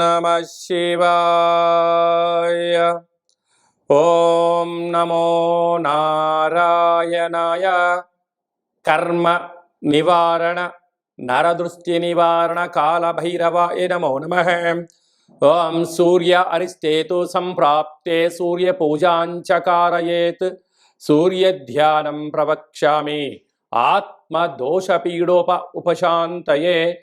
नमः शिवाय। ॐ नमो नारायणाय। कर्म निवारण नरदृष्टिनिवारण कालभैरवाय नमो नमः। ॐ सूर्य अरिष्टेतु सम्प्राप्ते सूर्यपूजाञ्च कारयेत् सूर्यध्यानं प्रवक्ष्यामि। आत्मदोषपीडोप उपशान्तये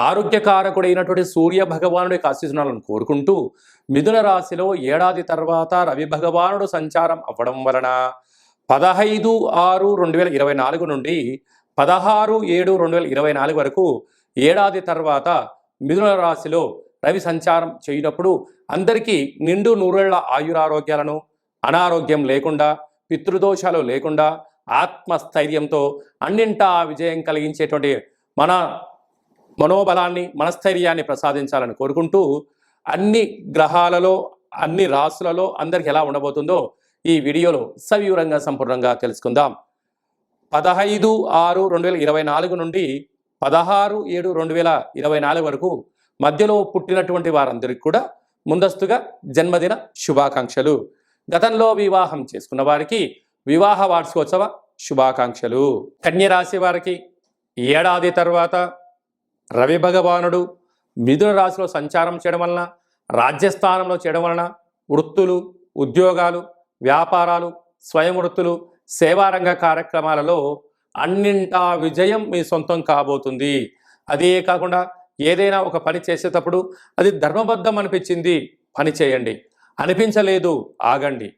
ఆరోగ్యకారకుడైనటువంటి సూర్య భగవానుడి ఆశీస్సులను కోరుకుంటూ మిథున రాశిలో ఏడాది తర్వాత రవి భగవానుడు సంచారం అవ్వడం వలన పదహైదు ఆరు రెండు వేల ఇరవై నాలుగు నుండి పదహారు ఏడు రెండు వేల ఇరవై నాలుగు వరకు ఏడాది తర్వాత మిథున రాశిలో రవి సంచారం చేయనప్పుడు అందరికీ నిండు నూరేళ్ళ ఆయురారోగ్యాలను అనారోగ్యం లేకుండా పితృదోషాలు లేకుండా ఆత్మస్థైర్యంతో అన్నింటా విజయం కలిగించేటువంటి మన మనోబలాన్ని మనస్థైర్యాన్ని ప్రసాదించాలని కోరుకుంటూ అన్ని గ్రహాలలో అన్ని రాసులలో అందరికి ఎలా ఉండబోతుందో ఈ వీడియోలో సవివరంగా సంపూర్ణంగా తెలుసుకుందాం. పదహైదు ఆరు రెండు వేల ఇరవై నాలుగు నుండి పదహారు ఏడు రెండు వేల ఇరవై నాలుగు వరకు మధ్యలో పుట్టినటువంటి వారందరికీ కూడా ముందస్తుగా జన్మదిన శుభాకాంక్షలు. గతంలో వివాహం చేసుకున్న వారికి వివాహ వార్షికోత్సవ శుభాకాంక్షలు. కన్య రాశి వారికి ఏడాది తర్వాత రవి భగవానుడు మిథున రాశిలో సంచారం చేయడం వలన రాజ్యస్థానంలో చేయడం వలన వృత్తులు ఉద్యోగాలు వ్యాపారాలు స్వయం వృత్తులు సేవారంగ కార్యక్రమాలలో అన్నింటా విజయం మీ సొంతం కాబోతుంది. అదే కాకుండా ఏదైనా ఒక పని చేసేటప్పుడు అది ధర్మబద్ధం అనిపించింది పని చేయండి. అనిపించలేదు ఆగండి.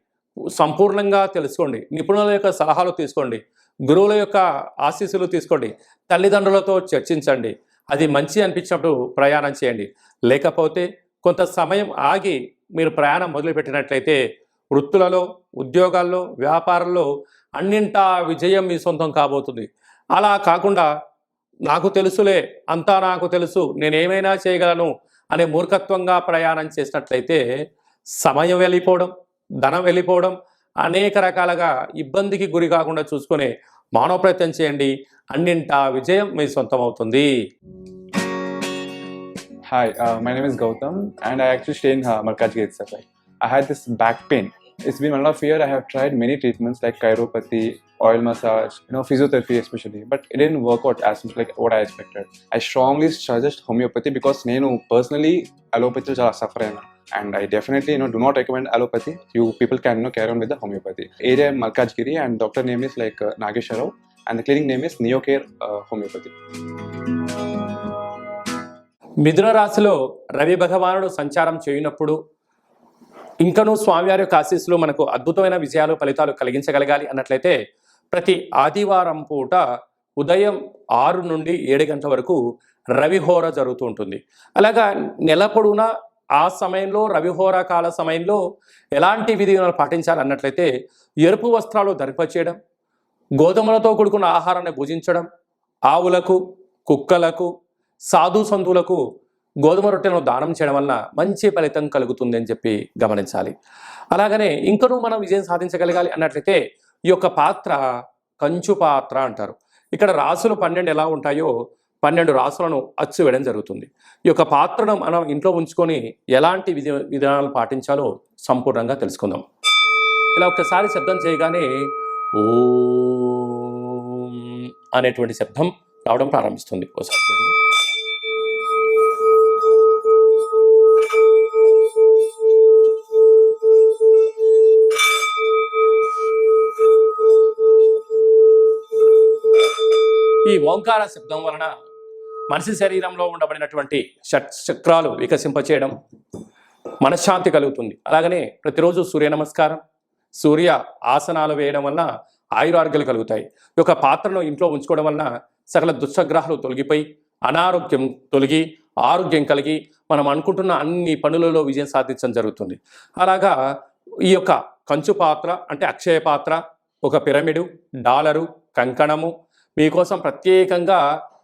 సంపూర్ణంగా తెలుసుకోండి. నిపుణుల యొక్క సలహాలు తీసుకోండి. గురువుల యొక్క ఆశీస్సులు తీసుకోండి. తల్లిదండ్రులతో చర్చించండి. అది మంచి అనిపించినప్పుడు ప్రయాణం చేయండి. లేకపోతే కొంత సమయం ఆగి మీరు ప్రయాణం మొదలుపెట్టినట్లయితే వృత్తులలో ఉద్యోగాల్లో వ్యాపారంలో అన్నింటా విజయం మీ సొంతం కాబోతుంది. అలా కాకుండా నాకు తెలుసులే అంతా నాకు తెలుసు నేనేమైనా చేయగలను అనే మూర్ఖత్వంగా ప్రయాణం చేసినట్లయితే సమయం వెళ్ళిపోవడం ధనం వెళ్ళిపోవడం అనేక రకాలుగా ఇబ్బందికి గురి కాకుండా చూసుకునే మానవ ప్రయత్నం చేయండి అన్నింటా విజయం మీ సొంతం అవుతుంది Hi, uh, my name is Gautam, and I actually stay in uh, Malkajgiri itself. Like, I had this back pain. It's been one and year. I have tried many treatments like chiropathy, oil massage, you know, physiotherapy especially, but it didn't work out as much like what I expected. I strongly suggest homeopathy because నేను personally allopathy చాలా suffer అయినా and I definitely you do not recommend allopathy you people can no carry on with the homeopathy area Malkajgiri and doctor name is like Nageswararao and clinic name is Neo Care homeopathy మిథున రాశిలో రవి భగవానుడు సంచారం చేయనప్పుడు ఇంకనూ స్వామివారి యొక్క ఆశీస్సులు మనకు అద్భుతమైన విజయాలు ఫలితాలు కలిగించగలగాలి అన్నట్లయితే ప్రతి ఆదివారం పూట ఉదయం ఆరు నుండి ఏడు గంటల వరకు రవిహోర జరుగుతూ ఉంటుంది. అలాగా నెల పొడవునా ఆ సమయంలో రవిహోర కాల సమయంలో ఎలాంటి విధివిధానాలు పాటించాలి అన్నట్లయితే ఎరుపు వస్త్రాలు ధరిపచేయడం గోధుమలతో కూడుకున్న ఆహారాన్ని భుజించడం ఆవులకు కుక్కలకు సాధు సంతులకు గోధుమ రొట్టెను దానం చేయడం వలన మంచి ఫలితం కలుగుతుంది అని చెప్పి గమనించాలి. అలాగనే ఇంకనూ మనం విజయం సాధించగలగాలి అన్నట్లయితే ఈ యొక్క పాత్ర కంచు పాత్ర అంటారు. ఇక్కడ రాసులు పన్నెండు ఎలా ఉంటాయో పన్నెండు రాసులను అచ్చు వేయడం జరుగుతుంది. ఈ యొక్క పాత్రను మనం ఇంట్లో ఉంచుకొని ఎలాంటి విధి విధానాలు పాటించాలో సంపూర్ణంగా తెలుసుకుందాం. ఇలా ఒక్కసారి శబ్దం చేయగానే ఓ అనేటువంటి శబ్దం రావడం ప్రారంభిస్తుంది. ఒకసారి చూడండి. ఈ ఓంకార శబ్దం వలన మనిషి శరీరంలో ఉండబడినటువంటి షట్ చక్రాలు వికసింపచేయడం మనశ్శాంతి కలుగుతుంది. అలాగనే ప్రతిరోజు సూర్య నమస్కారం సూర్య ఆసనాలు వేయడం వలన ఆయురారోగ్యాలు కలుగుతాయి. ఈ యొక్క పాత్రను ఇంట్లో ఉంచుకోవడం వలన సకల దుస్సగ్రహాలు తొలగిపోయి అనారోగ్యం తొలగి ఆరోగ్యం కలిగి మనం అనుకుంటున్న అన్ని పనులలో విజయం సాధించడం జరుగుతుంది. అలాగా ఈ యొక్క కంచు పాత్ర అంటే అక్షయ పాత్ర ఒక పిరమిడు డాలరు కంకణము మీకోసం ప్రత్యేకంగా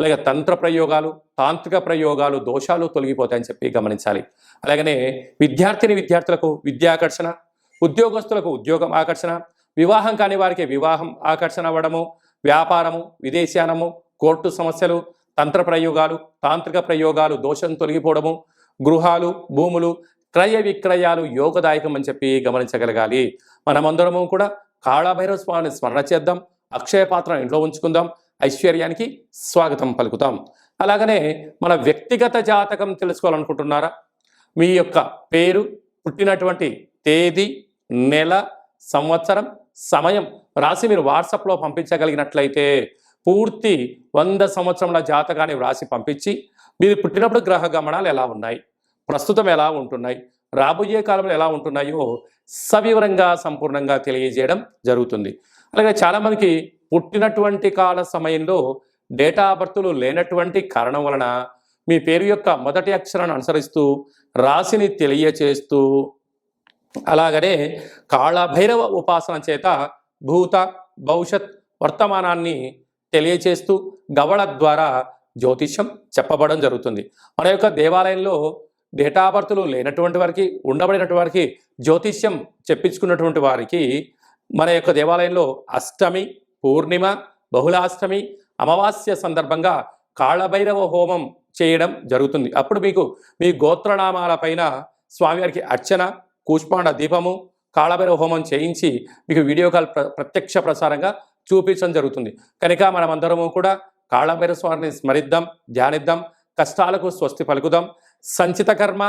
అలాగే తంత్ర ప్రయోగాలు తాంత్రిక ప్రయోగాలు దోషాలు తొలగిపోతాయని చెప్పి గమనించాలి. అలాగనే విద్యార్థిని విద్యార్థులకు విద్యాకర్షణ ఉద్యోగస్తులకు ఉద్యోగం ఆకర్షణ వివాహం కాని వారికి వివాహం ఆకర్షణ అవ్వడము వ్యాపారము విదేశానము కోర్టు సమస్యలు తంత్ర ప్రయోగాలు తాంత్రిక ప్రయోగాలు దోషం తొలగిపోవడము గృహాలు భూములు క్రయ విక్రయాలు యోగదాయకం అని చెప్పి గమనించగలగాలి. మనమందరము కూడా కాళాభైరవ స్వామిని స్మరణ చేద్దాం అక్షయ పాత్ర ఇంట్లో ఉంచుకుందాం ఐశ్వర్యానికి స్వాగతం పలుకుతాం. అలాగనే మన వ్యక్తిగత జాతకం తెలుసుకోవాలనుకుంటున్నారా? మీ యొక్క పేరు పుట్టినటువంటి తేదీ నెల సంవత్సరం సమయం రాసి మీరు వాట్సాప్లో పంపించగలిగినట్లయితే పూర్తి వంద సంవత్సరముల జాతకాన్ని వ్రాసి పంపించి మీరు పుట్టినప్పుడు గ్రహ గమనాలు ఎలా ఉన్నాయి? ప్రస్తుతం ఎలా ఉంటున్నాయి? రాబోయే కాలంలో ఎలా ఉంటున్నాయో సవివరంగా సంపూర్ణంగా తెలియజేయడం జరుగుతుంది. అలాగే చాలామందికి పుట్టినటువంటి కాల సమయంలో డేటా బర్త్లు లేనటువంటి కారణం వలన మీ పేరు యొక్క మొదటి అక్షరాన్ని అనుసరిస్తూ రాశిని తెలియచేస్తూ అలాగనే కాళభైరవ ఉపాసన చేత భూత భవిష్యత్ వర్తమానాన్ని తెలియచేస్తూ గవళ ద్వారా జ్యోతిష్యం చెప్పబడడం జరుగుతుంది. మన యొక్క దేవాలయంలో డేటా బర్త్లు లేనటువంటి వారికి ఉండబడినటువంటి వారికి జ్యోతిష్యం చెప్పించుకున్నటువంటి వారికి మన యొక్క దేవాలయంలో అష్టమి పూర్ణిమ బహుళాష్టమి అమావాస్య సందర్భంగా కాళభైరవ హోమం చేయడం జరుగుతుంది. అప్పుడు మీకు మీ గోత్రనామాల పైన స్వామివారికి అర్చన కూష్మాండ దీపము కాళభైరవ హోమం చేయించి మీకు వీడియో కాల్ ప్ర ప్రత్యక్ష ప్రసారంగా చూపించడం జరుగుతుంది. కనుక మనమందరము కూడా కాళభైరవ స్వామిని స్మరిద్దాం ధ్యానిద్దాం కష్టాలకు స్వస్తి పలుకుదాం సంచిత కర్మ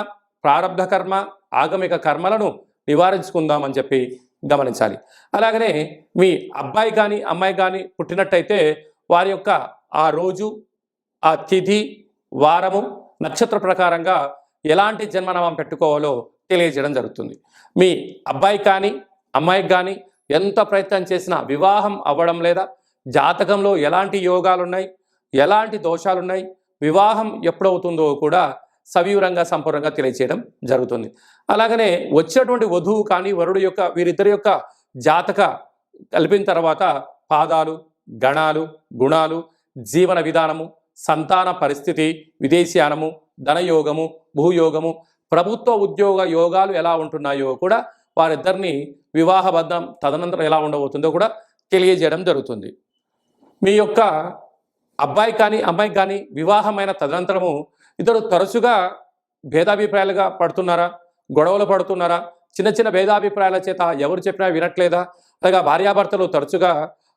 ప్రారంభ కర్మ ఆగమిక కర్మలను నివారించుకుందామని చెప్పి గమనించాలి. అలాగనే మీ అబ్బాయి కానీ అమ్మాయి కానీ పుట్టినట్టయితే వారి యొక్క ఆ రోజు ఆ తిథి వారము నక్షత్ర ప్రకారంగా ఎలాంటి జన్మనామం పెట్టుకోవాలో తెలియజేయడం జరుగుతుంది. మీ అబ్బాయి కానీ అమ్మాయికి కానీ ఎంత ప్రయత్నం చేసినా వివాహం అవ్వడం లేదా జాతకంలో ఎలాంటి యోగాలున్నాయి ఎలాంటి దోషాలున్నాయి వివాహం ఎప్పుడవుతుందో కూడా సవివరంగా సంపూర్ణంగా తెలియచేయడం జరుగుతుంది. అలాగనే వచ్చేటువంటి వధువు కానీ వరుడు యొక్క వీరిద్దరి యొక్క జాతక కలిపిన తర్వాత పాదాలు గణాలు గుణాలు జీవన విధానము సంతాన పరిస్థితి విదేశీయానము ధనయోగము భూయోగము ప్రభుత్వ ఉద్యోగ యోగాలు ఎలా ఉంటున్నాయో కూడా వారిద్దరిని వివాహబద్ధం తదనంతరం ఎలా ఉండబోతుందో కూడా తెలియజేయడం జరుగుతుంది. మీ యొక్క అబ్బాయి కానీ అమ్మాయి కానీ వివాహమైన తదనంతరము ఇద్దరు తరచుగా భేదాభిప్రాయాలుగా పడుతున్నారా? గొడవలు పడుతున్నారా? చిన్న చిన్న భేదాభిప్రాయాల చేత ఎవరు చెప్పినా వినట్లేదా? అలాగా భార్యాభర్తలు తరచుగా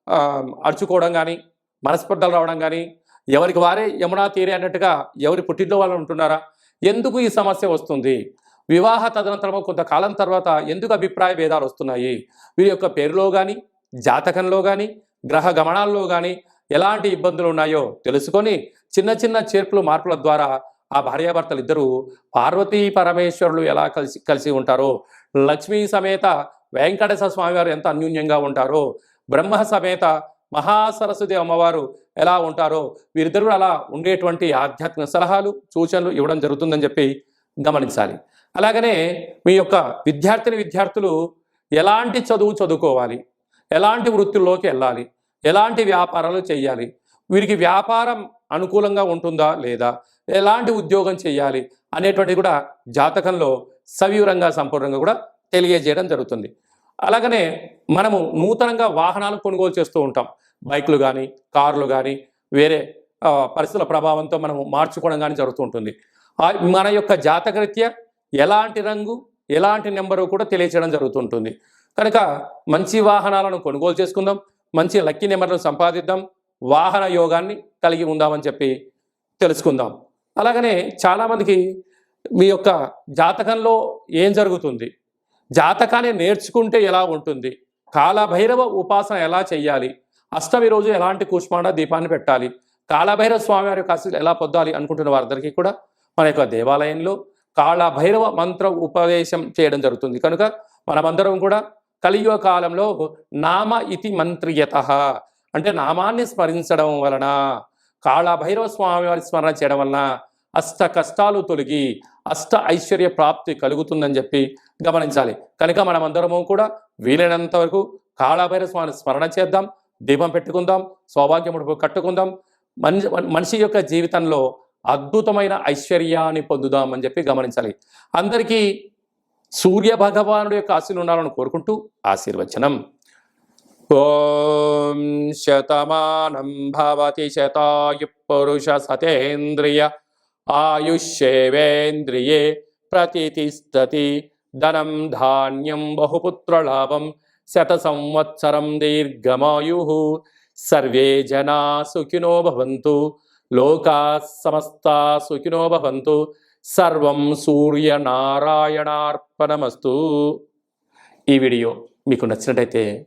అడుచుకోవడం అరుచుకోవడం కానీ మనస్పర్ధలు రావడం కానీ ఎవరికి వారే యమునా తీరే అన్నట్టుగా ఎవరి పుట్టింట్లో వాళ్ళు ఉంటున్నారా? ఎందుకు ఈ సమస్య వస్తుంది? వివాహ తదనంతరము కొంతకాలం తర్వాత ఎందుకు అభిప్రాయ భేదాలు వస్తున్నాయి? వీరి యొక్క పేరులో కానీ జాతకంలో కానీ గ్రహ గమనాల్లో కానీ ఎలాంటి ఇబ్బందులు ఉన్నాయో తెలుసుకొని చిన్న చిన్న చేర్పులు మార్పుల ద్వారా ఆ భార్యాభర్తలు ఇద్దరు పార్వతీ పరమేశ్వరులు ఎలా కలిసి కలిసి ఉంటారో లక్ష్మీ సమేత వెంకటేశ్వర స్వామివారు ఎంత అన్యూన్యంగా ఉంటారో బ్రహ్మ సమేత మహాసరస్వతి అమ్మవారు ఎలా ఉంటారో వీరిద్దరూ అలా ఉండేటువంటి ఆధ్యాత్మిక సలహాలు సూచనలు ఇవ్వడం జరుగుతుందని చెప్పి గమనించాలి. అలాగనే మీ యొక్క విద్యార్థిని విద్యార్థులు ఎలాంటి చదువు చదువుకోవాలి? ఎలాంటి వృత్తుల్లోకి వెళ్ళాలి? ఎలాంటి వ్యాపారాలు చేయాలి? వీరికి వ్యాపారం అనుకూలంగా ఉంటుందా లేదా? ఎలాంటి ఉద్యోగం చేయాలి అనేటువంటిది కూడా జాతకంలో సవివరంగా సంపూర్ణంగా కూడా తెలియజేయడం జరుగుతుంది. అలాగనే మనము నూతనంగా వాహనాలు కొనుగోలు చేస్తూ ఉంటాం. బైకులు కానీ కార్లు కానీ వేరే పరిస్థితుల ప్రభావంతో మనం మార్చుకోవడం కానీ జరుగుతూ ఉంటుంది. మన యొక్క జాతకరీత్యా ఎలాంటి రంగు ఎలాంటి నెంబరు కూడా తెలియచేయడం జరుగుతుంటుంది కనుక మంచి వాహనాలను కొనుగోలు చేసుకుందాం మంచి లక్కీ నెంబర్లను సంపాదిద్దాం వాహన యోగాన్ని కలిగి ఉందామని చెప్పి తెలుసుకుందాం. అలాగనే చాలామందికి మీ యొక్క జాతకంలో ఏం జరుగుతుంది? జాతకాన్ని నేర్చుకుంటే ఎలా ఉంటుంది? కాలభైరవ ఉపాసన ఎలా చేయాలి అష్టమి రోజు ఎలాంటి కూష్మాండ దీపాన్ని పెట్టాలి? కాళభైరవ స్వామి వారి యొక్క ఎలా పొందాలి అనుకుంటున్న వారందరికీ కూడా మన యొక్క దేవాలయంలో కాళభైరవ మంత్ర ఉపదేశం చేయడం జరుగుతుంది. కనుక మనమందరం కూడా కలియుగ కాలంలో నామ ఇతి మంత్రియత. అంటే నామాన్ని స్మరించడం వలన కాళభైరవ స్వామి వారి స్మరణ చేయడం వలన అష్ట కష్టాలు తొలగి అష్ట ఐశ్వర్య ప్రాప్తి కలుగుతుందని చెప్పి గమనించాలి. కనుక మనమందరము కూడా వీలైనంత వరకు కాళభైరవ స్వామిని స్మరణ చేద్దాం దీపం పెట్టుకుందాం సౌభాగ్యముడు కట్టుకుందాం మనిషి మనిషి యొక్క జీవితంలో అద్భుతమైన ఐశ్వర్యాన్ని పొందుదామని చెప్పి గమనించాలి. అందరికీ సూర్య భగవానుడి యొక్క ఆశీర్లు ఉండాలని కోరుకుంటూ ఆశీర్వచనం. ఓం శతమానం భవతి శతాయు పురుష సతేంద్రియ ఆయుష్యేవేంద్రియే ప్రతిష్టతి ధనం ధాన్యం బహుపుత్రలాభం శత సంవత్సరం దీర్ఘమాయు సర్వే జనా సుఖినో భవంతు లోకా సమస్తా సుఖినో భవంతు సర్వం సూర్యనారాయణార్పణమస్తు ఈ వీడియో మీకు నచ్చినట్టయితే